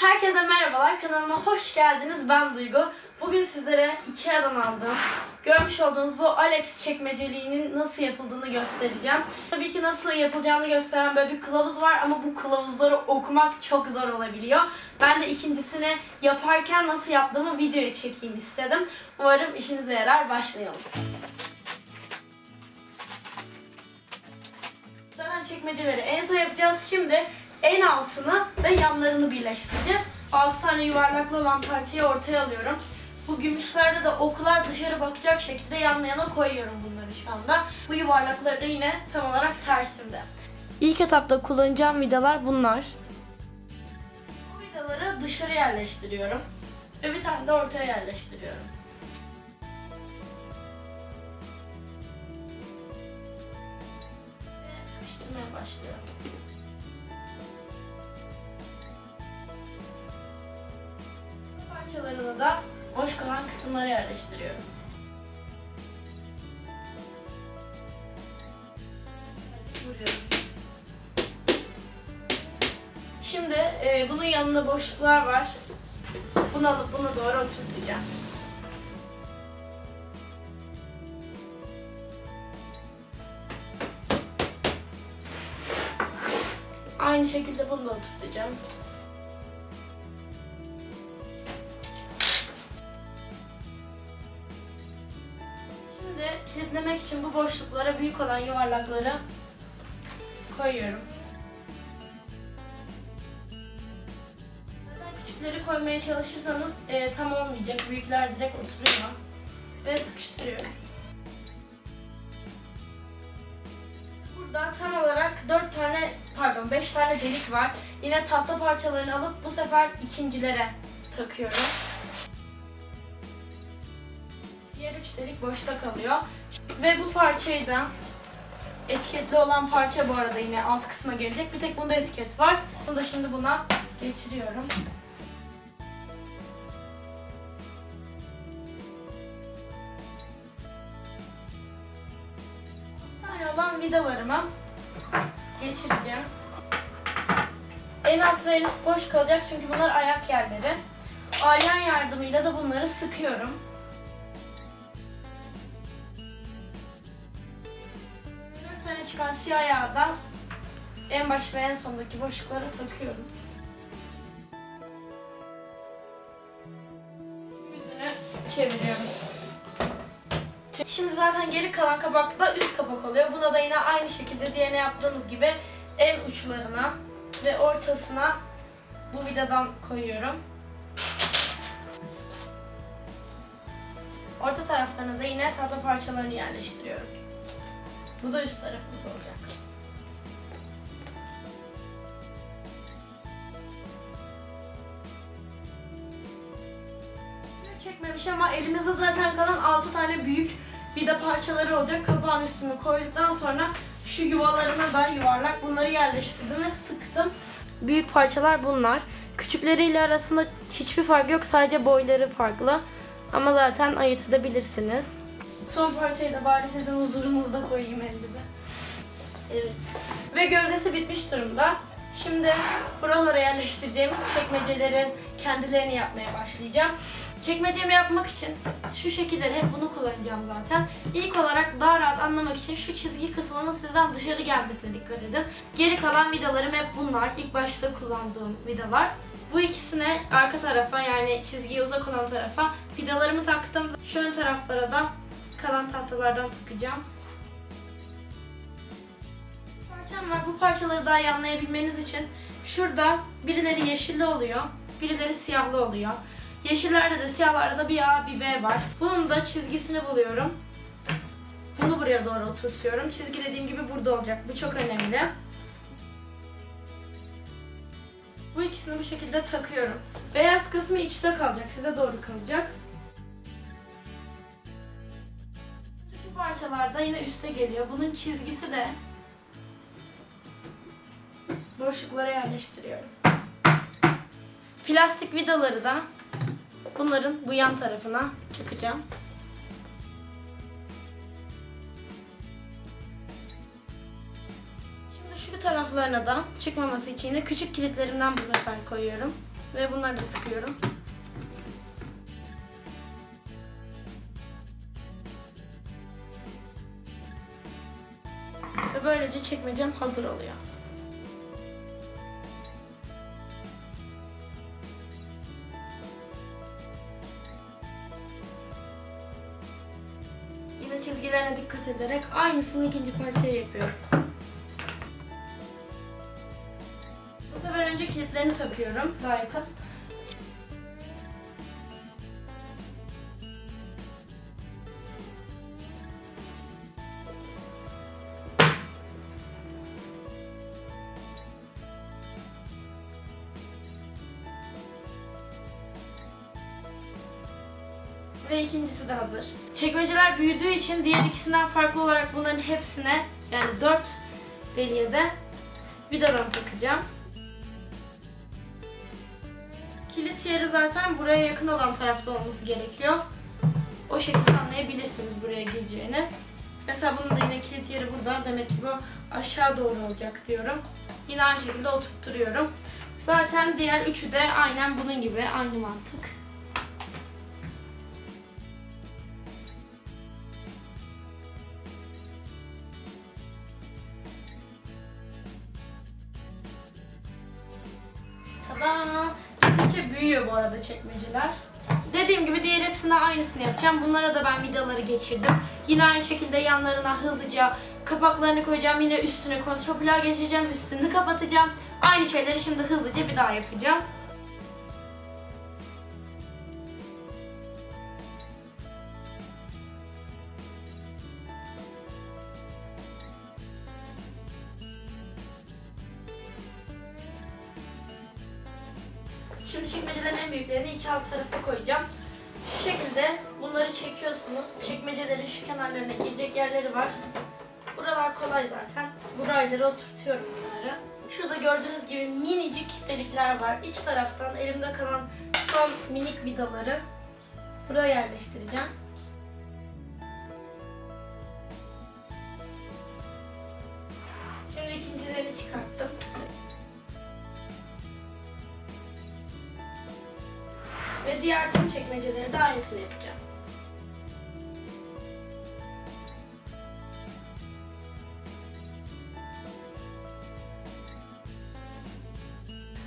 Herkese merhabalar, kanalıma hoş geldiniz. Ben Duygu. Bugün sizlere Ikea'dan aldığım, görmüş olduğunuz bu Alex çekmeceliğinin nasıl yapıldığını göstereceğim. Tabii ki nasıl yapılacağını gösteren böyle bir kılavuz var ama bu kılavuzları okumak çok zor olabiliyor. Ben de ikincisini yaparken nasıl yaptığımı videoya çekeyim istedim. Umarım işinize yarar. Başlayalım. Zaten çekmeceleri en son yapacağız. Şimdi en altını ve yanlarını birleştireceğiz. 6 tane yuvarlaklı olan parçayı ortaya alıyorum. Bu gümüşlerde de oklar dışarı bakacak şekilde yan yana koyuyorum bunları şu anda. Bu yuvarlakları da yine tam olarak tersimde. İlk etapta kullanacağım vidalar bunlar. Bu vidaları dışarı yerleştiriyorum. Ve bir tane de ortaya yerleştiriyorum. Ve sıkıştırmaya başlıyorum. Da boş kalan kısımlara yerleştiriyorum. Şimdi e, bunun yanında boşluklar var. Bunu alıp buna doğru oturtacağım. Aynı şekilde bunu da oturtacağım. Şimdi kilitlemek için bu boşluklara büyük olan yuvarlakları koyuyorum. Zaten küçükleri koymaya çalışırsanız e, tam olmayacak. Büyükler direkt oturuyor. Ve sıkıştırıyorum. Burada tam olarak 4 tane pardon 5 tane delik var. Yine tahta parçalarını alıp bu sefer ikincilere takıyorum. Diğer üç delik boşta kalıyor. Ve bu parçayı da etiketli olan parça bu arada yine alt kısma gelecek. Bir tek bunda etiket var. Bunu da şimdi buna geçiriyorum. Tane olan vidalarımı geçireceğim. En alt ve en üst boş kalacak çünkü bunlar ayak yerleri. Alyan yardımıyla da bunları sıkıyorum. Çıkan siyah yağdan en baş ve en sondaki boşluklara takıyorum. Yüzünü çeviriyorum. Şimdi zaten geri kalan kapak da üst kapak oluyor. Buna da yine aynı şekilde diğerine yaptığımız gibi en uçlarına ve ortasına bu vidadan koyuyorum. Orta taraflarına da yine tahta parçalarını yerleştiriyorum. Bu da üst tarafımız olacak. Çekmemiş ama elimizde zaten kalan 6 tane büyük vida parçaları olacak. Kapağın üstünü koyduktan sonra şu yuvalarına da yuvarlak bunları yerleştirdim ve sıktım. Büyük parçalar bunlar. Küçükleriyle arasında hiçbir fark yok. Sadece boyları farklı. Ama zaten ayırt edebilirsiniz. Son parçayı da bari sizin huzurunuzda koyayım elime. Evet. Ve gövdesi bitmiş durumda. Şimdi buralara yerleştireceğimiz çekmecelerin kendilerini yapmaya başlayacağım. Çekmecemi yapmak için şu şekilleri hep bunu kullanacağım zaten. İlk olarak daha rahat anlamak için şu çizgi kısmının sizden dışarı gelmesine dikkat edin. Geri kalan vidalarım hep bunlar. İlk başta kullandığım vidalar. Bu ikisine arka tarafa yani çizgiye uzak olan tarafa vidalarımı taktım. Şu ön taraflara da kalan tahtalardan takacağım. Parçam var. Bu parçaları daha iyi anlayabilmeniz için şurada birileri yeşilli oluyor, birileri siyahlı oluyor. Yeşillerde de siyahlarda da bir A bir B var. Bunun da çizgisini buluyorum. Bunu buraya doğru oturtuyorum. Çizgi dediğim gibi burada olacak. Bu çok önemli. Bu ikisini bu şekilde takıyorum. Beyaz kısmı içte kalacak. Size doğru kalacak. Parçalarda yine üste geliyor. Bunun çizgisi de boşluklara yerleştiriyorum. Plastik vidaları da bunların bu yan tarafına takacağım. Şimdi şu taraflarına da çıkmaması için de küçük kilitlerimden bu sefer koyuyorum. Ve bunları da sıkıyorum. Ve böylece çekmecem hazır oluyor. Yine çizgilerine dikkat ederek aynısını ikinci parçaya yapıyorum. Bu sefer önce kilitlerini takıyorum daha yakın. Ve ikincisi de hazır. Çekmeceler büyüdüğü için diğer ikisinden farklı olarak bunların hepsine yani 4 deliğe de vidadan takacağım. Kilit yeri zaten buraya yakın olan tarafta olması gerekiyor. O şekilde anlayabilirsiniz buraya gireceğini. Mesela bunun da yine kilit yeri burada. Demek ki bu aşağı doğru olacak diyorum. Yine aynı şekilde oturtturuyorum. Zaten diğer üçü de aynen bunun gibi aynı mantık. Arada çekmeceler. Dediğim gibi diğer hepsine aynısını yapacağım. Bunlara da ben vidaları geçirdim. Yine aynı şekilde yanlarına hızlıca kapaklarını koyacağım. Yine üstüne kontrapla geçireceğim. Üstünü kapatacağım. Aynı şeyleri şimdi hızlıca bir daha yapacağım. Şimdi çekmecelerin en büyüklerini iki alt tarafa koyacağım. Şu şekilde bunları çekiyorsunuz. Çekmecelerin şu kenarlarına girecek yerleri var. Buralar kolay zaten. Burayları oturtuyorum bunları. Şurada gördüğünüz gibi minicik delikler var. İç taraftan elimde kalan son minik vidaları buraya yerleştireceğim. Diğer tüm çekmeceleri de aynısını yapacağım.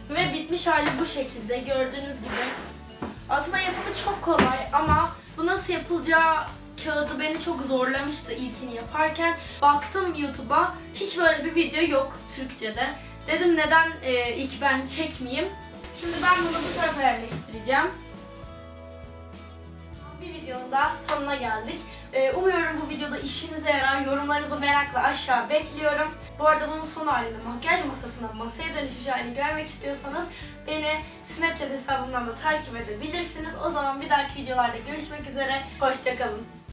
Ve bitmiş hali bu şekilde gördüğünüz gibi. Aslında yapımı çok kolay ama bu nasıl yapılacağı kağıdı beni çok zorlamıştı ilkini yaparken. Baktım YouTube'a hiç böyle bir video yok Türkçe'de. Dedim neden e, ilk ben çekmeyeyim. Şimdi ben bunu bu tarafa yerleştireceğim. Bir videonun daha sonuna geldik. Ee, umuyorum bu videoda işinize yarar. Yorumlarınızı merakla aşağı bekliyorum. Bu arada bunun son halini makyaj masasına masaya dönüşmüş halini görmek istiyorsanız beni Snapchat hesabımdan da takip edebilirsiniz. O zaman bir dahaki videolarda görüşmek üzere. Hoşçakalın.